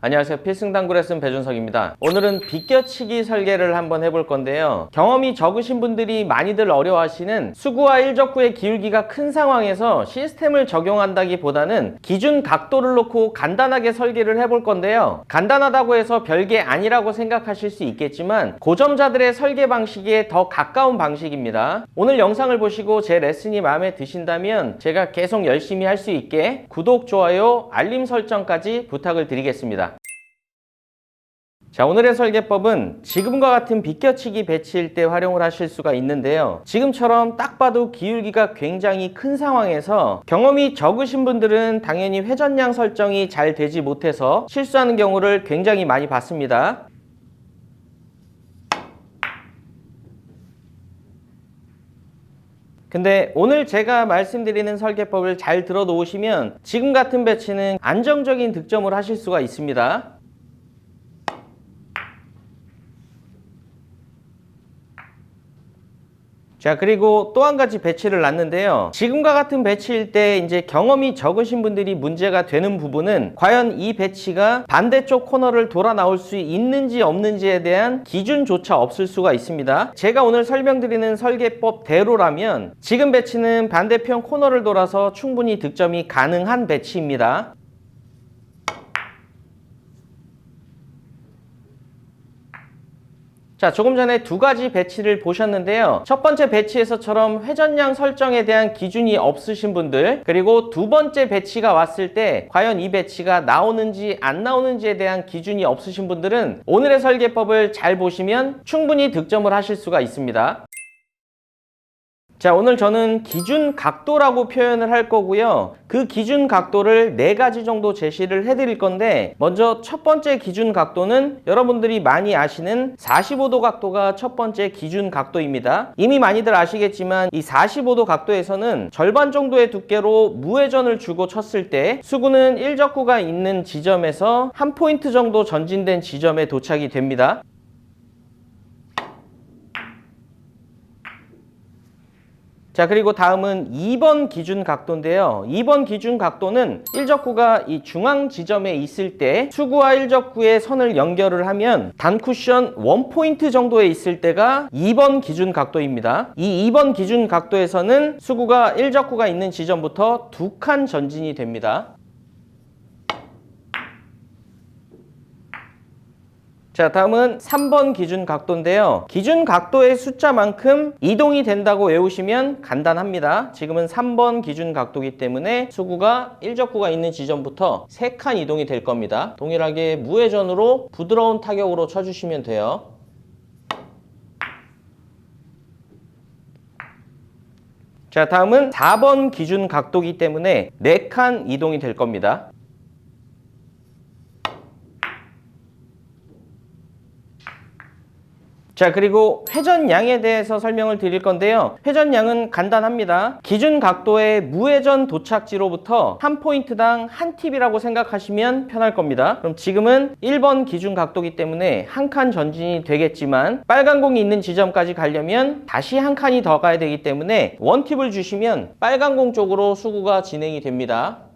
안녕하세요. 필승당구 레슨 배준석입니다. 오늘은 비껴치기 설계를 한번 해볼 건데요. 경험이 적으신 분들이 많이들 어려워하시는 수구와 일적구의 기울기가 큰 상황에서 시스템을 적용한다기보다는 기준 각도를 놓고 간단하게 설계를 해볼 건데요. 간단하다고 해서 별게 아니라고 생각하실 수 있겠지만 고점자들의 설계 방식에 더 가까운 방식입니다. 오늘 영상을 보시고 제 레슨이 마음에 드신다면 제가 계속 열심히 할 수 있게 구독, 좋아요, 알림 설정까지 부탁을 드리겠습니다. 자, 오늘의 설계법은 지금과 같은 비껴치기 배치일 때 활용을 하실 수가 있는데요. 지금처럼 딱 봐도 기울기가 굉장히 큰 상황에서 경험이 적으신 분들은 당연히 회전량 설정이 잘 되지 못해서 실수하는 경우를 굉장히 많이 봤습니다. 근데 오늘 제가 말씀드리는 설계법을 잘 들어 놓으시면 지금 같은 배치는 안정적인 득점을 하실 수가 있습니다. 자, 그리고 또 한 가지 배치를 놨는데요. 지금과 같은 배치일 때 이제 경험이 적으신 분들이 문제가 되는 부분은 과연 이 배치가 반대쪽 코너를 돌아 나올 수 있는지 없는지에 대한 기준조차 없을 수가 있습니다. 제가 오늘 설명드리는 설계법대로라면 지금 배치는 반대편 코너를 돌아서 충분히 득점이 가능한 배치입니다. 자, 조금 전에 두 가지 배치를 보셨는데요. 첫 번째 배치에서처럼 회전량 설정에 대한 기준이 없으신 분들, 그리고 두 번째 배치가 왔을 때 과연 이 배치가 나오는지 안 나오는지에 대한 기준이 없으신 분들은 오늘의 설계법을 잘 보시면 충분히 득점을 하실 수가 있습니다. 자, 오늘 저는 기준 각도라고 표현을 할 거고요. 그 기준 각도를 네 가지 정도 제시를 해 드릴 건데, 먼저 첫 번째 기준 각도는 여러분들이 많이 아시는 45도 각도가 첫 번째 기준 각도입니다. 이미 많이들 아시겠지만 이 45도 각도에서는 절반 정도의 두께로 무회전을 주고 쳤을 때 수구는 일적구가 있는 지점에서 한 포인트 정도 전진된 지점에 도착이 됩니다. 자 그리고 다음은 2번 기준 각도인데요. 2번 기준 각도는 일적구가 이 중앙 지점에 있을 때 수구와 일적구의 선을 연결을 하면 단쿠션 원포인트 정도에 있을 때가 2번 기준 각도입니다. 이 2번 기준 각도에서는 수구가 일적구가 있는 지점부터 두 칸 전진이 됩니다 자, 다음은 3번 기준 각도인데요. 기준 각도의 숫자만큼 이동이 된다고 외우시면 간단합니다. 지금은 3번 기준 각도이기 때문에 수구가 일적구가 있는 지점부터 3칸 이동이 될 겁니다. 동일하게 무회전으로 부드러운 타격으로 쳐주시면 돼요. 자, 다음은 4번 기준 각도이기 때문에 4칸 이동이 될 겁니다. 자 그리고 회전량에 대해서 설명을 드릴 건데요. 회전량은 간단합니다. 기준 각도의 무회전 도착지로부터 한 포인트당 한 팁이라고 생각하시면 편할 겁니다. 그럼 지금은 1번 기준 각도기 때문에 한 칸 전진이 되겠지만 빨간 공이 있는 지점까지 가려면 다시 한 칸이 더 가야 되기 때문에 원팁을 주시면 빨간 공 쪽으로 수구가 진행이 됩니다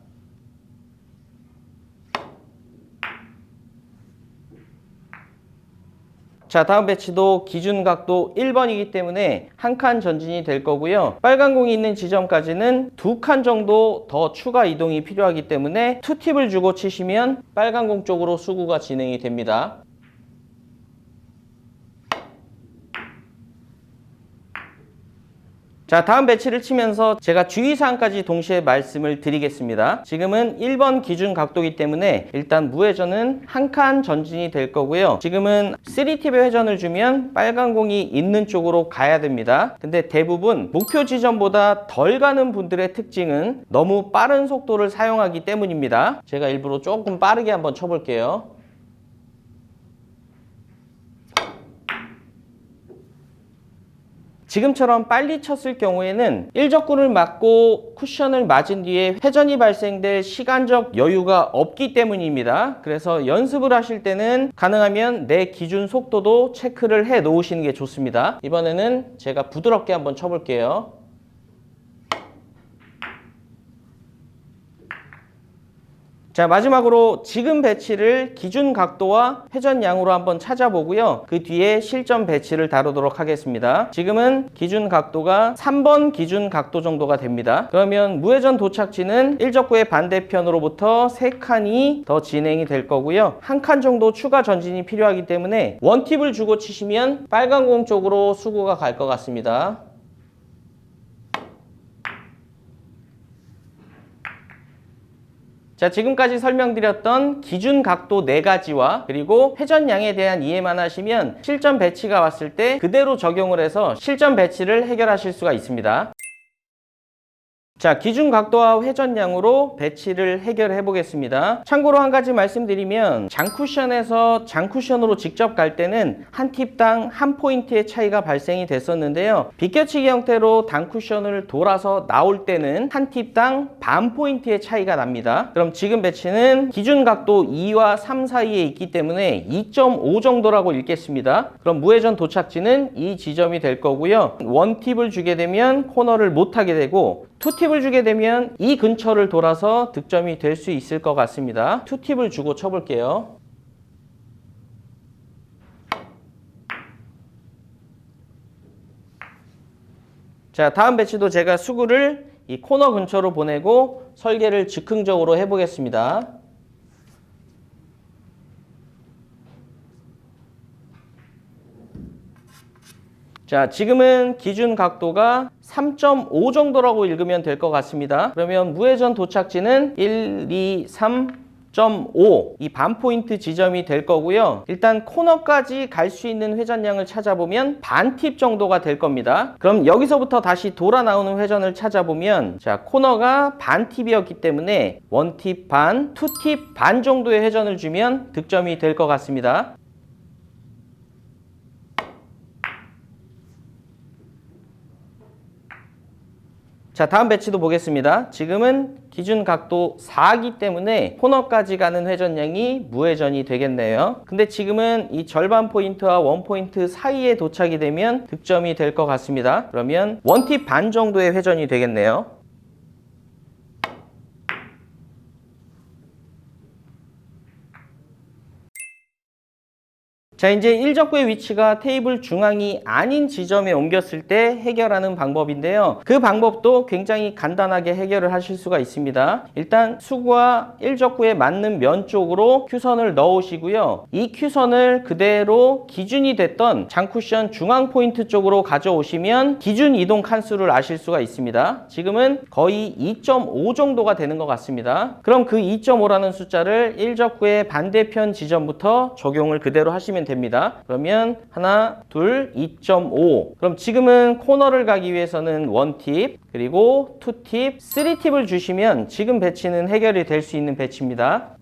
자 다음 배치도 기준 각도 1번이기 때문에 한 칸 전진이 될 거고요. 빨간 공이 있는 지점까지는 두 칸 정도 더 추가 이동이 필요하기 때문에 투팁을 주고 치시면 빨간 공 쪽으로 수구가 진행이 됩니다 자 다음 배치를 치면서 제가 주의사항까지 동시에 말씀을 드리겠습니다. 지금은 1번 기준 각도이기 때문에 일단 무회전은 한 칸 전진이 될 거고요. 지금은 3팁의 회전을 주면 빨간 공이 있는 쪽으로 가야 됩니다. 근데 대부분 목표 지점보다 덜 가는 분들의 특징은 너무 빠른 속도를 사용하기 때문입니다. 제가 일부러 조금 빠르게 한번 쳐볼게요 지금처럼 빨리 쳤을 경우에는 일적구를 맞고 쿠션을 맞은 뒤에 회전이 발생될 시간적 여유가 없기 때문입니다. 그래서 연습을 하실 때는 가능하면 내 기준 속도도 체크를 해 놓으시는 게 좋습니다. 이번에는 제가 부드럽게 한번 쳐볼게요. 자, 마지막으로 지금 배치를 기준 각도와 회전량으로 한번 찾아보고요. 그 뒤에 실전 배치를 다루도록 하겠습니다. 지금은 기준 각도가 3번 기준 각도 정도가 됩니다. 그러면 무회전 도착지는 일적구의 반대편으로부터 3칸이 더 진행이 될 거고요. 한 칸 정도 추가 전진이 필요하기 때문에 원팁을 주고 치시면 빨간 공 쪽으로 수구가 갈 것 같습니다. 자, 지금까지 설명드렸던 기준 각도 네가지와 그리고 회전량에 대한 이해만 하시면 실전 배치가 왔을 때 그대로 적용을 해서 실전 배치를 해결하실 수가 있습니다. 자, 기준 각도와 회전량으로 배치를 해결해 보겠습니다. 참고로 한 가지 말씀드리면 장쿠션에서 장쿠션으로 직접 갈 때는 한 팁당 한 포인트의 차이가 발생이 됐었는데요. 비껴치기 형태로 단쿠션을 돌아서 나올 때는 한 팁당 반 포인트의 차이가 납니다. 그럼 지금 배치는 기준 각도 2와 3 사이에 있기 때문에 2.5 정도라고 읽겠습니다. 그럼 무회전 도착지는 이 지점이 될 거고요. 원 팁을 주게 되면 코너를 못 하게 되고 투팁을 주게 되면 이 근처를 돌아서 득점이 될 수 있을 것 같습니다. 투팁을 주고 쳐볼게요. 자, 다음 배치도 제가 수구를 이 코너 근처로 보내고 설계를 즉흥적으로 해보겠습니다. 자, 지금은 기준 각도가 3.5 정도라고 읽으면 될 것 같습니다. 그러면 무회전 도착지는 1, 2, 3.5이 반 포인트 지점이 될 거고요. 일단 코너까지 갈 수 있는 회전량을 찾아보면 반팁 정도가 될 겁니다. 그럼 여기서부터 다시 돌아 나오는 회전을 찾아보면 자, 코너가 반 팁이었기 때문에 원팁 반, 투팁 반 정도의 회전을 주면 득점이 될 것 같습니다. 자, 다음 배치도 보겠습니다. 지금은 기준 각도 4기 때문에 코너까지 가는 회전량이 무회전이 되겠네요. 근데 지금은 이 절반 포인트와 원 포인트 사이에 도착이 되면 득점이 될 것 같습니다. 그러면 원팁 반 정도의 회전이 되겠네요. 자, 이제 일적구의 위치가 테이블 중앙이 아닌 지점에 옮겼을 때 해결하는 방법인데요. 그 방법도 굉장히 간단하게 해결을 하실 수가 있습니다. 일단 수구와 일적구에 맞는 면 쪽으로 큐선을 넣으시고요. 이 큐선을 그대로 기준이 됐던 장쿠션 중앙 포인트 쪽으로 가져오시면 기준 이동 칸수를 아실 수가 있습니다. 지금은 거의 2.5 정도가 되는 것 같습니다. 그럼 그 2.5라는 숫자를 일적구의 반대편 지점부터 적용을 그대로 하시면 됩니다. 그러면 하나, 둘, 2.5. 그럼 지금은 코너를 가기 위해서는 원팁, 그리고 투팁, 쓰리팁을 주시면 지금 배치는 해결이 될 수 있는 배치입니다.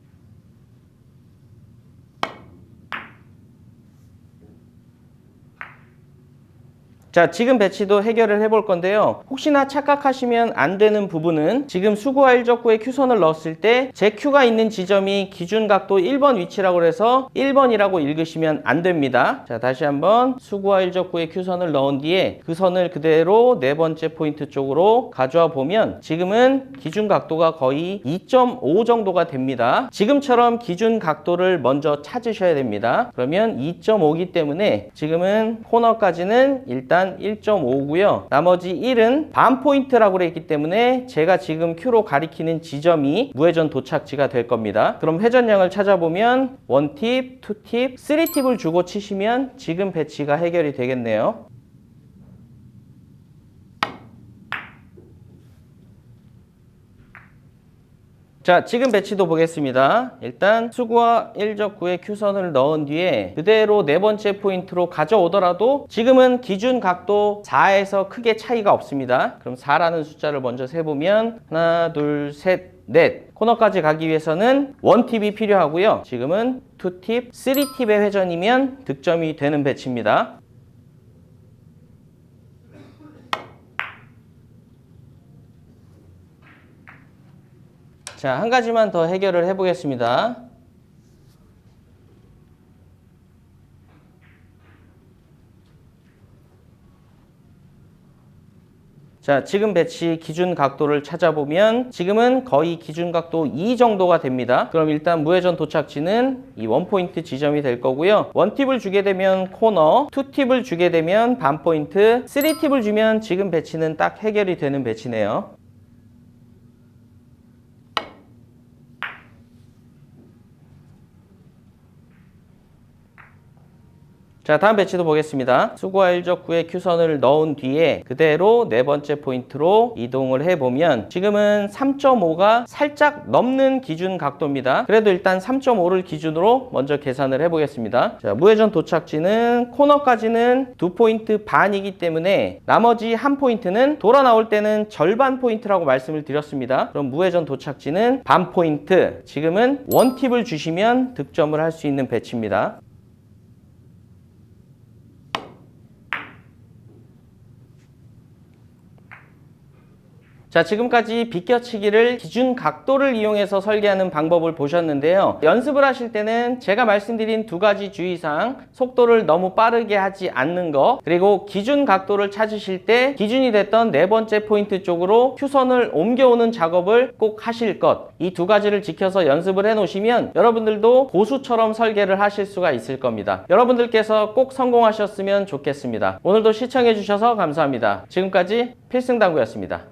자, 지금 배치도 해결을 해볼 건데요. 혹시나 착각하시면 안 되는 부분은 지금 수구와 일적구에 큐선을 넣었을 때제 큐가 있는 지점이 기준 각도 1번 위치라고 해서 1번이라고 읽으시면 안 됩니다. 자, 다시 한번 수구와 일적구에 큐선을 넣은 뒤에 그 선을 그대로 네 번째 포인트 쪽으로 가져와 보면 지금은 기준 각도가 거의 2.5 정도가 됩니다. 지금처럼 기준 각도를 먼저 찾으셔야 됩니다. 그러면 2.5기 때문에 지금은 코너까지는 일단 1.5고요. 나머지 1은 반 포인트라고 그래 있기 때문에 제가 지금 Q로 가리키는 지점이 무회전 도착지가 될 겁니다. 그럼 회전량을 찾아보면 원팁, 투팁, 쓰리팁을 주고 치시면 지금 배치가 해결이 되겠네요. 자, 지금 배치도 보겠습니다. 일단 수구와 일적구에 큐선을 넣은 뒤에 그대로 네 번째 포인트로 가져오더라도 지금은 기준 각도 4에서 크게 차이가 없습니다. 그럼 4라는 숫자를 먼저 세보면 하나, 둘, 셋, 넷. 코너까지 가기 위해서는 원팁이 필요하고요. 지금은 투팁, 쓰리팁의 회전이면 득점이 되는 배치입니다. 자, 한 가지만 더 해결을 해보겠습니다. 자, 자, 지금 배치 기준 각도를 찾아보면 지금은 거의 기준 각도 2 정도가 됩니다. 그럼 일단 무회전 도착지는 이 원포인트 지점이 될 거고요. 원팁을 주게 되면 코너, 투팁을 주게 되면 반포인트, 쓰리팁을 주면 지금 배치는 딱 해결이 되는 배치네요. 자 다음 배치도 보겠습니다. 수구와 일적구에 큐선을 넣은 뒤에 그대로 네 번째 포인트로 이동을 해보면 지금은 3.5가 살짝 넘는 기준 각도입니다. 그래도 일단 3.5를 기준으로 먼저 계산을 해보겠습니다. 자 무회전 도착지는 코너까지는 두 포인트 반이기 때문에 나머지 한 포인트는 돌아 나올 때는 절반 포인트라고 말씀을 드렸습니다. 그럼 무회전 도착지는 반 포인트. 지금은 원팁을 주시면 득점을 할 수 있는 배치입니다 자, 지금까지 비껴치기를 기준 각도를 이용해서 설계하는 방법을 보셨는데요. 연습을 하실 때는 제가 말씀드린 두 가지 주의사항, 속도를 너무 빠르게 하지 않는 거, 그리고 기준 각도를 찾으실 때 기준이 됐던 네 번째 포인트 쪽으로 큐선을 옮겨오는 작업을 꼭 하실 것. 이 두 가지를 지켜서 연습을 해 놓으시면 여러분들도 고수처럼 설계를 하실 수가 있을 겁니다. 여러분들께서 꼭 성공하셨으면 좋겠습니다. 오늘도 시청해 주셔서 감사합니다. 지금까지 필승당구였습니다.